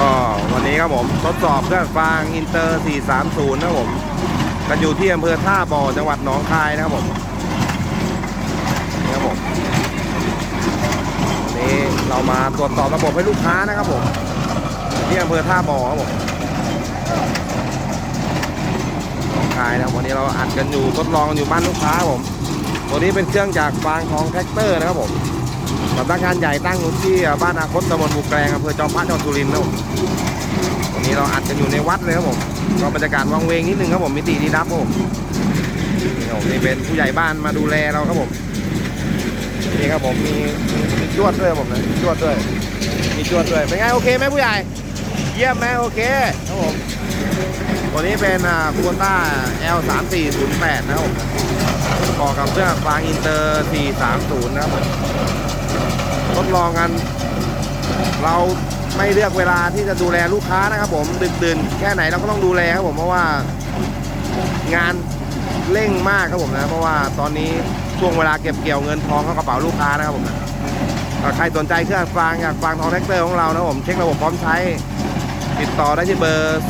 ก็วันนี้ครับผมทดสอบเครื่องฟางอินเตอร์ 430 นะครับผมกันอยู่ที่อำเภอท่าบ่อจังหวัดหนองคายนะครับผมนี่ครับผมนนี้เรามาตรวจสอบระบบให้ลูกค้านะครับผมที่อำเภอท่าบ่อครับผมหนองคายนะวันนี้เราอัดกันอยู่ทดลองกันอยู่บ้านลูกค้าครับผมตัวนี้เป็นเครื่องจากฟางทองแท็กเตอร์นะครับผม สำนักงานใหญ่ตั้งอยู่ที่บ้านอาคตตำบลบุกแกงอำเภอจอมพระจังหวัดสุรินทร์นะผมวันนี้เราอัดกันอยู่ในวัดเลยครับผมก็บรรยากาศวังเวงนิดนึงครับผมมิติดีดับครับผมนี่ผมนี่เป็นผู้ใหญ่บ้านมาดูแลเราครับผมนี่ครับผมมีมีจวดด้วยผมนะจวดด้วย มีจวดด้วยเป็นไงโอเคไหมผู้ใหญ่ เยี่ยมไหมโอเคครับผมตัวนี้เป็นอ่าคูต้า L 3 4 0 8นะครับผมต่อกับเครื่องฟางอินเตอร์ 430 นะครับผม ทดลองกัน เราไม่เลือกเวลาที่จะดูแลลูกค้านะครับผมดึกดื่นแค่ไหนเราก็ต้องดูแลครับผมเพราะว่างานเร่งมากครับผมนะเพราะว่าตอนนี้ช่วงเวลาเก็บเกี่ยวเงินทองเข้ากระเป๋าลูกค้านะครับผมนะใครสนใจเครื่องฟางอยากฟางทองแท็กเตอร์ของเรานะผมเช็คระบบพร้อมใช้ ติดต่อได้ที่เบอร์ 083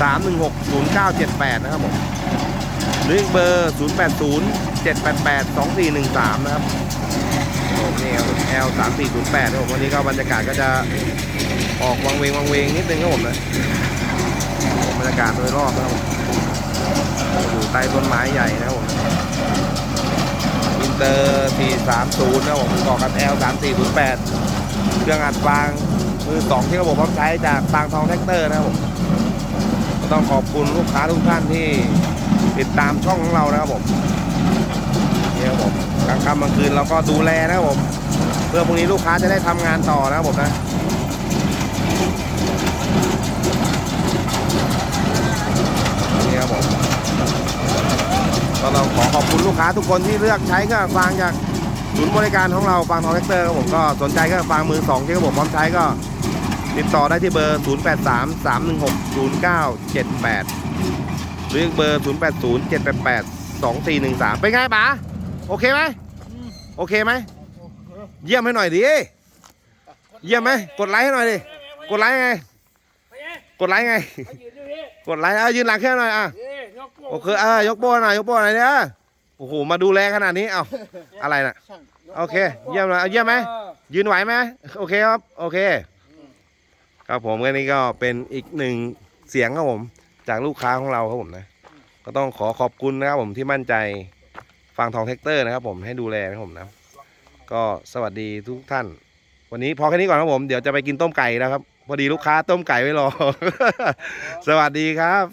316 0978 นะครับผมหรือเบอร์ 080 788 2413 นะครับ L 3 4 0 8ครับผมวันนี้ก็บรรยากาศก็จะออกวังเวงวังเวงนิดนึงครับผมนะบรรยากาศโดยรอบนะครับผมอยู่ใต้ต้นไม้ใหญ่นะครับผมอินเตอร์430นะครับผมต่อกับ L 3 4 0 8เครื่องอัดฟางมือสองที่ระบบพร้อมใช้จากฟางทองแท็กเตอร์นะครับผมต้องขอบคุณลูกค้าทุกท่านที่ติดตามช่องของเรานะครับผมเนี่ครับผมกลางค่ำกลางคืนเราก็ดูแลนะครับผม พื่อพรุ่งนี้ลูกค้าจะได้ทำงานต่อนะครับผมนะนี่ครับผมก็ต้องขอขอบคุณลูกค้าทุกคนที่เลือกใช้เครื่องฟางจากศูนย์บริการของเราฟางทองแท็กเตอร์ครับผมก็สนใจเครื่องฟางมือสองที่ระบบพร้อมใช้ก็ติดต่อได้ที่เบอร์ 083 316 0978 หรือเบอร์ 080 788 2413 เป็นไงป๋าโอเคไหมโอเคไหม เยี่ยมให้หน่อยดิ เยี่ยมไหม กดไลค์ให้หน่อยดิ กดไลค์ไง กดไลค์ไง กดไลค์เอายืนหลังแค่หน่อยอะโอเคเออยกโป้หน่อยยกโป้หน่อยเนี่ยโอ้โห มาดูแลขนาดนี้ เอาอะไรน่ะ โอเค เยี่ยมเลยเอาเยี่ยมไหม ยืนไหวไหมโอเคครับ โอเค ครับผมก็นี่ก็เป็นอีกหนึ่งเสียงครับผม จากลูกค้าของเราครับผมนะ ก็ต้องขอขอบคุณนะครับผมที่มั่นใจฟังทองแท็กเตอร์นะครับผมให้ดูแลนะครับผมนะ ก็สวัสดีทุกท่าน วันนี้พอแค่นี้ก่อนครับผม เดี๋ยวจะไปกินต้มไก่แล้วครับ พอดีลูกค้าต้มไก่ไว้รอ สวัสดีครับ